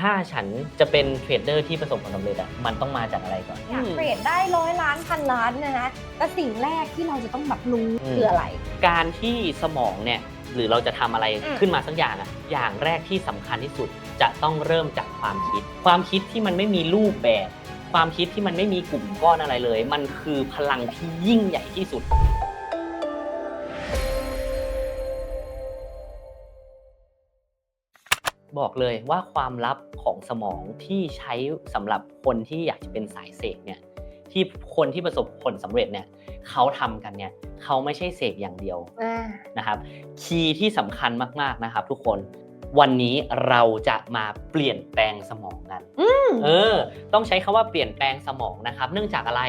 ถ้าฉันจะเป็นเทรดเดอร์ที่ประสบความสำเร็จอะมันต้องมาจากอะไรก่อน อยากเทรดได้ร้อยล้านพันล้านนะนะแต่สิ่งแรกที่เราจะต้องแบบรู้อืม คืออะไร การที่สมองเนี่ยหรือเราจะทำอะไรอืม ขึ้นมาสักอย่างอะอย่างแรกที่สำคัญที่สุดจะต้องเริ่มจากความคิด ความคิดที่มันไม่มีรูปแบบ ความคิดที่มันไม่มีกลุ่มก้อนอะไรเลย มันคือพลังที่ยิ่งใหญ่ที่สุด บอกเลยว่าความลับของสมองที่ใช้สำหรับคนที่อยากจะเป็นสายเสกเนี่ยที่คนที่ประสบผลสำเร็จเนี่ยเขาทำกันเนี่ยเขาไม่ใช่เสกอย่างเดียวอ่านะครับคีย์ที่สำคัญมากๆนะครับ ทุกคนวันนี้เราจะมาเปลี่ยนแปลงสมองกันอืมเออ ต้องใช้คาว่าเปลี่ยนแปลงสมองนะครับ เนื่องจากอะไร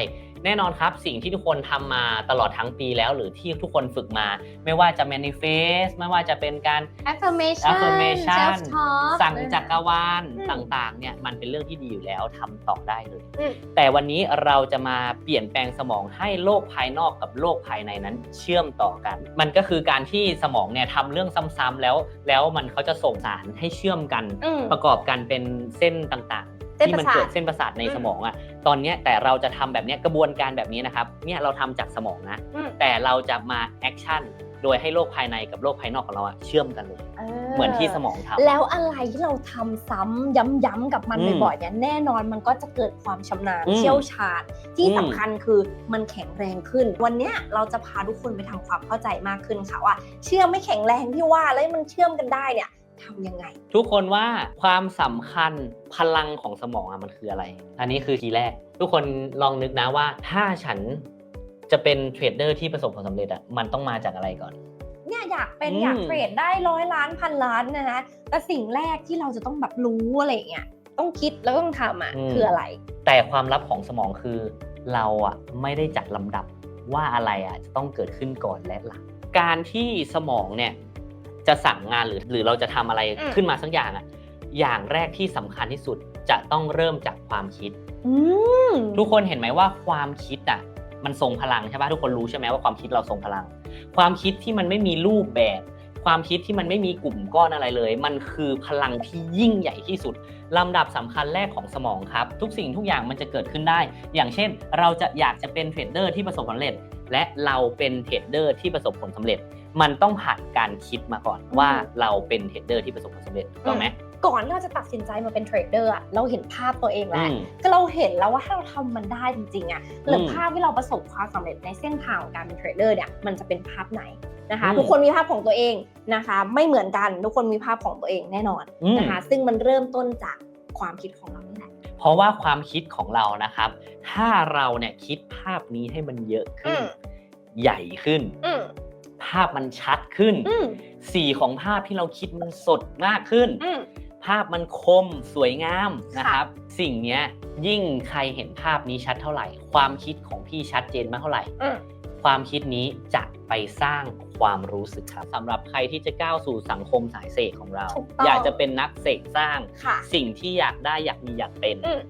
แน่นอนครับสิ่งที่ทุกคนทำมาตลอดทั้งปีแล้ว หรือที่ทุกคนฝึกมา ไม่ว่าจะ manifest ไม่ว่าจะเป็นการ affirmation affirmation self talk สั่งจักรวาลอืมต่างๆเนี่ยมันเป็นเรื่องที่ดีอยู่แล้วทำต่อได้เลยอืมแต่วันนี้เราจะมาเปลี่ยนแปลงสมองให้โลกภายนอกกับโลกภายในนั้นเชื่อมต่อกัน มันก็คือการที่สมองเนี่ยทำเรื่องซ้ำๆแล้ว แล้วมันเขาจะส่งสารให้เชื่อมกันอืมประกอบกันเป็นเส้นต่างๆเส้น ที่ประมันสาทเกิดเส้นประสาทในอืมสมองอะตอนเนี้ยแต่เราจะทำแบบเนี้ยกระบวนการแบบนี้นะครับเนี่ยเราทำจากสมองนะอืมแต่เราจะมาแอคชั่นโดยให้โลกภายในกับโลกภายนอกของเราอะเชื่อมกันเลยเหมือนที่สมองทำแล้วอะไรที่เราทำซ้ำย้ำๆกับมันอืมบ่อยๆเนี่ยแน่นอนมันก็จะเกิดความชำนาญอืมเชี่ยวชาญที่อืมสำคัญคือมันแข็งแรงขึ้น วันเนี้ยเราจะพาทุกคนไปทำความเข้าใจมากขึ้นค่ะว่า เชื่อมไม่แข็งแรงที่ว่าแล้วมันเชื่อมกันได้เนี่ย ทำยังไง ทุกคนว่าความสำคัญพลังของสมองอะมันคืออะไร อันนี้คือทีแรก ทุกคนลองนึกนะว่า ถ้าฉันจะเป็นเทรดเดอร์ที่ประสบความสำเร็จอะมันต้องมาจากอะไรก่อน เนี่ยอยากเป็นอืม อยากเทรดได้ร้อยล้านพันล้านนะนะแต่สิ่งแรกที่เราจะต้องแบบรู้อะไรอย่างเงี้ยต้องคิดแล้วต้องทำอะคืออะไร แต่ความลับของสมองคือ เราอะไม่ได้จัดลำดับว่าอะไรอะจะต้องเกิดขึ้นก่อนและหลัง การที่สมองเนี่ย จะสั่งงานหรือหรือเราจะทำอะไรอืมขึ้นมาสักอย่างอะอย่างแรกที่สำคัญที่สุดจะต้องเริ่มจากความคิดอืมทุกคนเห็นไหมว่าความคิดอะมันทรงพลังใช่ปะทุกคนรู้ใช่ไหมว่าความคิดเราทรงพลัง ความคิดที่มันไม่มีรูปแบบ ความคิดที่มันไม่มีกลุ่มก้อนอะไรเลย มันคือพลังที่ยิ่งใหญ่ที่สุดลำดับสำคัญแรกของสมองครับ ทุกสิ่งทุกอย่างมันจะเกิดขึ้นได้ อย่างเช่น เราจะอยากจะเป็นเทรดเดอร์ที่ประสบความสำเร็จ และเราเป็นเทรดเดอร์ที่ประสบผลสำเร็จ มันต้องผ่านการคิดมาก่อนว่าเราเป็นเทรดเดอร์ที่ประสบผลสำเร็จถูกต้องไหมก่อนที่เราจะตัดสินใจมาเป็นเทรดเดอร์อะเราเห็นภาพตัวเองแล้วอืมก็เราเห็นแล้วว่าถ้าเราทำมันได้จริงๆอะหรืออมภาพที่เราประสบความสำเร็จในเส้นทางของการเป็นเทรดเดอร์เนี่ยมันจะเป็นภาพไหนนะคะอืมทุกคนมีภาพของตัวเองนะคะ ไม่เหมือนกันทุกคนมีภาพของตัวเองแน่นอนอืมนะคะ ซึ่งมันเริ่มต้นจากความคิดของเรานี่แหละเพราะว่าความคิดของเรานะครับ ถ้าเราเนี่ยคิดภาพนี้ให้มันเยอะขึ้นอืมใหญ่ขึ้นอืมภาพมันชัดขึ้น อืมสีของภาพที่เราคิดมันสดมากขึ้น อืม ภาพมันคมสวยงามนะครับ สิ่งเนี้ยยิ่งใครเห็นภาพนี้ชัดเท่าไหร่ ความคิดของพี่ชัดเจนมากเท่าไหร่ อืม ความคิดนี้จะไปสร้างความรู้สึกครับสำหรับใครที่จะก้าวสู่สังคมสายเสกของเรา ถูกต้อง อยากจะเป็นนักเสกสร้าง ค่ะ สิ่งที่อยากได้อยากมีอยากเป็น อืม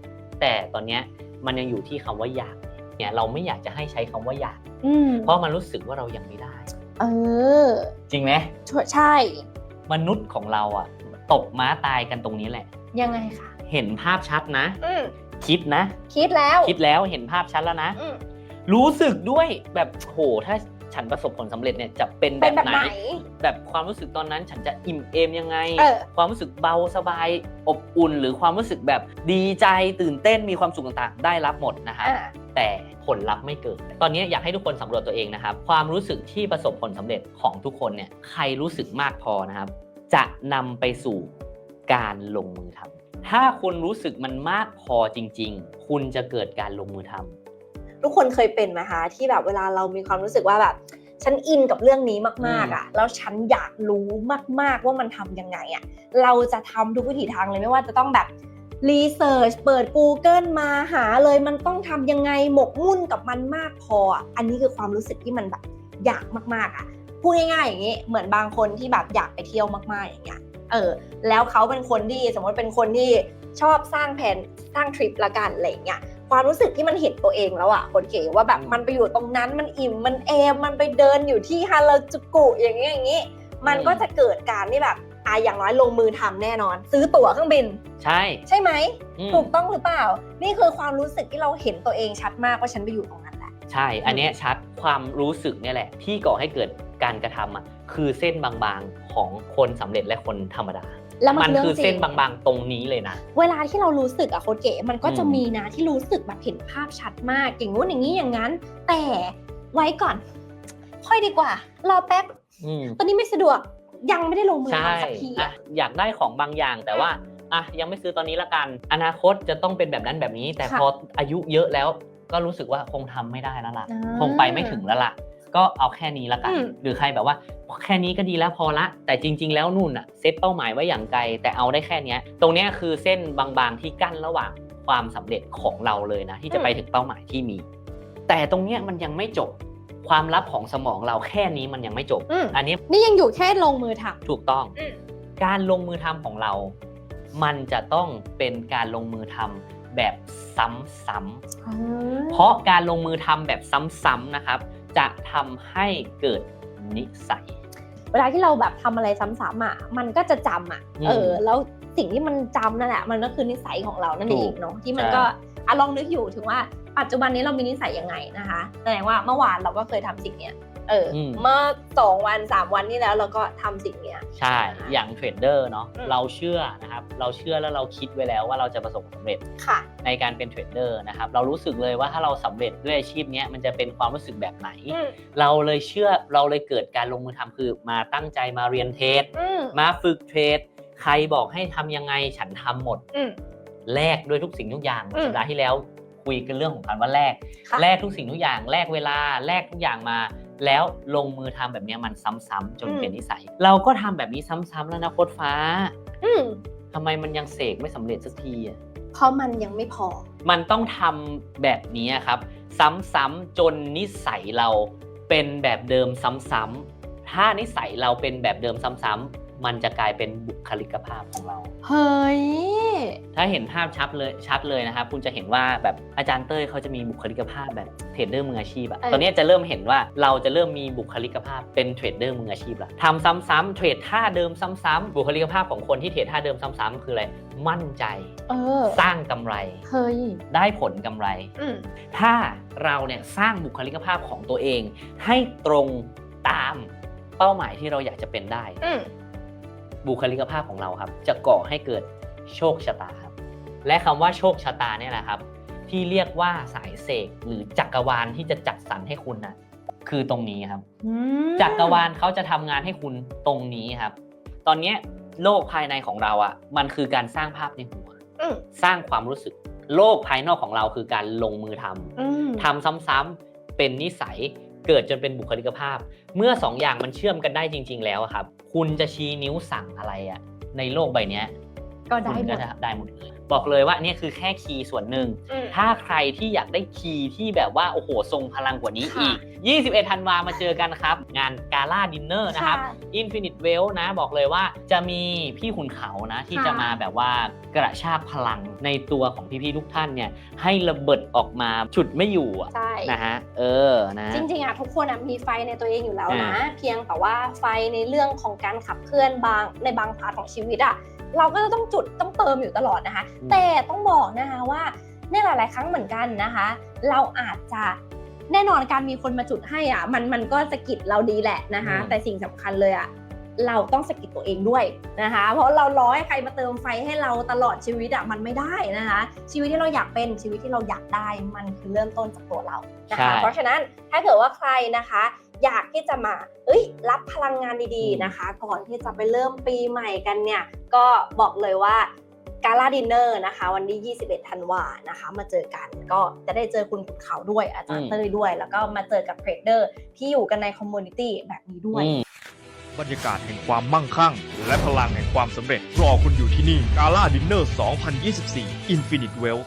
แต่ตอนเนี้ยมันยังอยู่ที่คำว่าอยากเนี่ยเราไม่อยากจะให้ใช้คำว่าอยาก อืมเพราะมันรู้สึกว่าเรายังไม่ได้ เออ จริงไหมใช่ มนุษย์ของเราอะตกม้าตายกันตรงนี้แหละ ยังไงคะ เห็นภาพชัดนะ อืมคิดนะ คิดแล้ว คิดแล้วเห็นภาพชัดแล้วนะ อืมรู้สึกด้วยแบบโหถ้าฉันประสบผลสำเร็จเนี่ยจะเป็นแบเป็นบแบบไหนไหน แบบความรู้สึกตอนนั้นฉันจะอิ่มเอมยังไงเออความรู้สึกเบาสบายอบอุ่น หรือความรู้สึกแบบดีใจตื่นเต้นมีความสุขต่างๆ ได้รับหมดนะครับอ่า แต่ผลลัพธ์ไม่เกิด ตอนนี้อยากให้ทุกคนสำรวจตัวเองนะครับ ความรู้สึกที่ประสบผลสำเร็จของทุกคนเนี่ย ใครรู้สึกมากพอนะครับ จะนำไปสู่การลงมือทำถ้าคุณรู้สึกมันมากพอจริง ๆ คุณจะเกิดการลงมือทำทุกคนเคยเป็นไหมคะที่แบบเวลาเรามีความรู้สึกว่าแบบฉันอินกับเรื่องนี้มากๆอะแล้วฉันอยากรู้มากๆว่ามันทำยังไงอะเราจะทำทุกวิถีทางเลยไม่ว่าจะต้องแบบ รีเสิร์ชเปิด Google มาหาเลยมันต้องทำยังไงหมกมุ่นกับมันมากพอ อันนี้คือความรู้สึกที่มันแบบอยากมากๆอะพูดง่ายๆอย่างนี้เหมือนบางคนที่แบบอยากไปเที่ยวมากๆอย่างเงี้ยเออแล้วเขาเป็นคนที่สมมติเป็นคนที่ชอบสร้างแผนสร้างทริปละกันอะไรเงี้ยความรู้สึกที่มันเห็นตัวเองแล้วอะคนเก๋ว่าแบบมมันไปอยู่ตรงนั้นมันอิ่มมันเอมมันไปเดินอยู่ที่ฮาราจูกุอย่างเงี้ยอย่างงี้ มันก็จะเกิดการที่แบบ อะอย่างน้อยลงมือทำแน่นอน ซื้อตั๋วเครื่องบิน ใช่ ใช่ไหมอืมถูกต้องหรือเปล่า นี่คือความรู้สึกที่เราเห็นตัวเองชัดมากว่าฉันไปอยู่ตรงนั้นแหละใช่ อันเนี้ยชัดความรู้สึกเนี่ยแหละ ที่ก่อให้เกิดการกระทำอะคือเส้นบางๆของคนสำเร็จและคนธรรมดาแล้วมันมันเรื่องคือจริเส้งนบางๆ ตรงนี้เลยนะ เวลาที่เรารู้สึกอะโค้ดเก๋มันก็จะอืมมีนะที่รู้สึกแบบเห็นภาพชัดมากอย่างงู้นอย่างนี้อย่างนั้น แต่ไว้ก่อน ค่อยดีกว่า รอแป๊บอืมตอนนี้ไม่สะดวก ยังไม่ได้ลงมือใช่ทำสักทีอะอะอยากได้ของบางอย่างแต่ว่าอะยังไม่ซื้อตอนนี้ละกัน อนาคตจะต้องเป็นแบบนั้นแบบนี้ แต่ค่ะ พออายุเยอะแล้วก็รู้สึกว่าคงทำไม่ได้แล้วล่ะอ่าคงไปไม่ถึงแล้วล่ะ ก็เอาแค่นี้ละกัน อืม หรือใครแบบว่าแค่นี้ก็ดีแล้วพอละ แต่จริง ๆ แล้วนู่นอะเซตเป้าหมายไว้อย่างไกล แต่เอาได้แค่เนี้ย ตรงเนี้ยคือเส้นบางๆที่กั้นระหว่างความสำเร็จของเราเลยนะ ที่จะไปถึงเป้าหมายที่มี แต่ตรงเนี้ยมันยังไม่จบ ความลับของสมองเราแค่นี้มันยังไม่จบ อืม อันนี้นี่ยังอยู่แค่ลงมือทำ ถูกต้อง อืม การลงมือทำของเรา มันจะต้องเป็นการลงมือทำแบบซ้ำๆเพราะการลงมือทำแบบซ้ำๆนะครับ จะทำให้เกิดนิสัย เวลาที่เราแบบทำอะไรซ้ำๆอะ มันก็จะจำอะ อืมเออ แล้วสิ่งที่มันจำนั่นแหละ มันก็คือนิสัยของเรานั่นถูเอกงเนาะ ที่มันใช่ก็อะลองนึกอยู่ถึงว่า ปัจจุบันนี้เรามีนิสัยยังไงนะคะแสดงว่าเมื่อวานเราก็เคยทำสิ่งเนี้ยเอออมเมื่อสองวันสามวันที่แล้วเราก็ทำสิ่งเนี้ยใช่อย่างเทรดเดอร์เนาะอืมเราเชื่อนะครับเราเชื่อแล้วเราคิดไว้แล้วว่าเราจะประสบความสำเร็จค่ะ ในการเป็นเทรดเดอร์นะครับเรารู้สึกเลยว่าถ้าเราสำเร็จด้วยอาชีพเนี้ยมันจะเป็นความรู้สึกแบบไหนอืมเราเลยเชื่อเราเลยเกิดการลงมือทำคือมาตั้งใจมาเรียนเทรดอืมมาฝึกเทรดใครบอกให้ทำยังไงฉันทำหมดอืมแลกด้วยทุกสิ่งทุกอย่างอืมสัปดาห์ที่แล้ว คุยกันเรื่องของการว่าแลกค่ะแลกทุกสิ่งทุกอย่างแลกเวลาแลกทุกอย่างมา แล้วลงมือทำแบบเนี้ยมันซ้ำๆจนอืมเป็นนิสัย เราก็ทำแบบนี้ซ้ำๆแล้วนะโคตรฟ้าอืมทำไมมันยังเสกไม่สำเร็จสักทีอะเพราะมันยังไม่พอ มันต้องทำแบบนี้ครับ ซ้ำๆจนนิสัยเราเป็นแบบเดิมซ้ำๆถ้านิสัยเราเป็นแบบเดิมซ้ำๆมันจะกลายเป็นบุคลิกภาพของเรา เฮ้ย ถ้าเห็นภาพชัดเลยชัดเลยนะครับ คุณจะเห็นว่าแบบอาจารย์เต้ยเขาจะมีบุคลิกภาพแบบเทรดเดอร์มืออาชีพอะเออตอนนี้จะเริ่มเห็นว่าเราจะเริ่มมีบุคลิกภาพเป็นเทรดเดอร์มืออาชีพละทำซ้ำๆเทรดท่าเดิมซ้ำๆบุคลิกภาพของคนที่เทรดท่าเดิมซ้ำๆคืออะไรมั่นใจเออสร้างกำไรเฮ้ยได้ผลกำไรอืมถ้าเราเนี่ยสร้างบุคลิกภาพของตัวเอง ให้ตรงตามเป้าหมายที่เราอยากจะเป็นได้อืมบุคลิกภาพของเราครับ จะก่อให้เกิด โชคชะตาครับและคำว่าโชคชะตาเนี่ยแหละครับ ที่เรียกว่าสายเสกหรือจักรวาลที่จะจัดสรรให้คุณนะคือตรงนี้ครับอืมจักรวาลเขาจะทำงานให้คุณตรงนี้ครับ ตอนเนี้ยโลกภายในของเราอะ่ะ มันคือการสร้างภาพในหัวอืมสร้างความรู้สึก โลกภายนอกของเราคือการลงมือทำอืมทำซ้ำๆเป็นนิสัยเกิดจนเป็นบุคลิกภาพ เมื่อสองอย่างมันเชื่อมกันได้จริง ๆ แล้วอะครับ คุณจะชี้นิ้วสั่งอะไรอะในโลกใบเนี้ย ก็ได้คุณหมก็ดจะได้หมดเลยบอกเลยว่าเนี่ยคือแค่คีย์ส่วนหนึ่งอืมถ้าใครที่อยากได้คีย์ที่แบบว่า โอ้โห ทรงพลังกว่านี้ค่ะอีก 21 ธันวามาเจอกันครับ งานกาล่าดินเนอร์นะครับค่ะ Infinite Well นะ บอกเลยว่าจะมีพี่ขุนเขานะ ที่ค่ะจะมาแบบว่ากระชากพลังในตัวของพี่ๆทุกท่านเนี่ย ให้ระเบิดออกมาฉุดไม่อยู่อะใช่นะฮะเออนะจริงๆอะทุกคนอะมีไฟในตัวเองอยู่แล้วนะอ่าเพียงแต่ว่าไฟในเรื่องของการขับเคลื่อนบางในบางพาร์ทของชีวิตอะ เราก็จะต้องจุดต้องเติมอยู่ตลอดนะคะ แต่ต้องบอกนะคะว่าในหลาย ๆ ครั้งเหมือนกันนะคะ เราอาจจะแน่นอนการมีคนมาจุดให้อะมันมันก็สะกิดเราดีแหละนะคะอืมแต่สิ่งสำคัญเลยอะเราต้องสะกิดตัวเองด้วยนะคะ เพราะเราร้อยใครมาเติมไฟให้เราตลอดชีวิตอะมันไม่ได้นะคะ ชีวิตที่เราอยากเป็นชีวิตที่เราอยากได้มันคือเริ่มต้นจากตัวเรานะคะใช่เพราะฉะนั้นถ้าเกิดว่าใครนะคะ อยากที่จะมาเอ้ย รับพลังงานดีๆนะคะ ก่อนที่จะไปเริ่มปีใหม่กันเนี่ย ก็บอกเลยว่ากาลาดินเนอร์นะคะ วันที่ 21 ธันวานะคะ มาเจอกันก็จะได้เจอคุณขุนเขาด้วยอาจารย์อืมเต้ยด้วย แล้วก็มาเจอกับเทรดเดอร์ที่อยู่กันในคอมมูนิตี้แบบนี้ด้วยอืมบรรยากาศแห่งความมั่งคั่ง และพลังแห่งความสำเร็จรอคุณอยู่ที่นี่กาล่าดินเนอร์ 2024 Infinite Wealth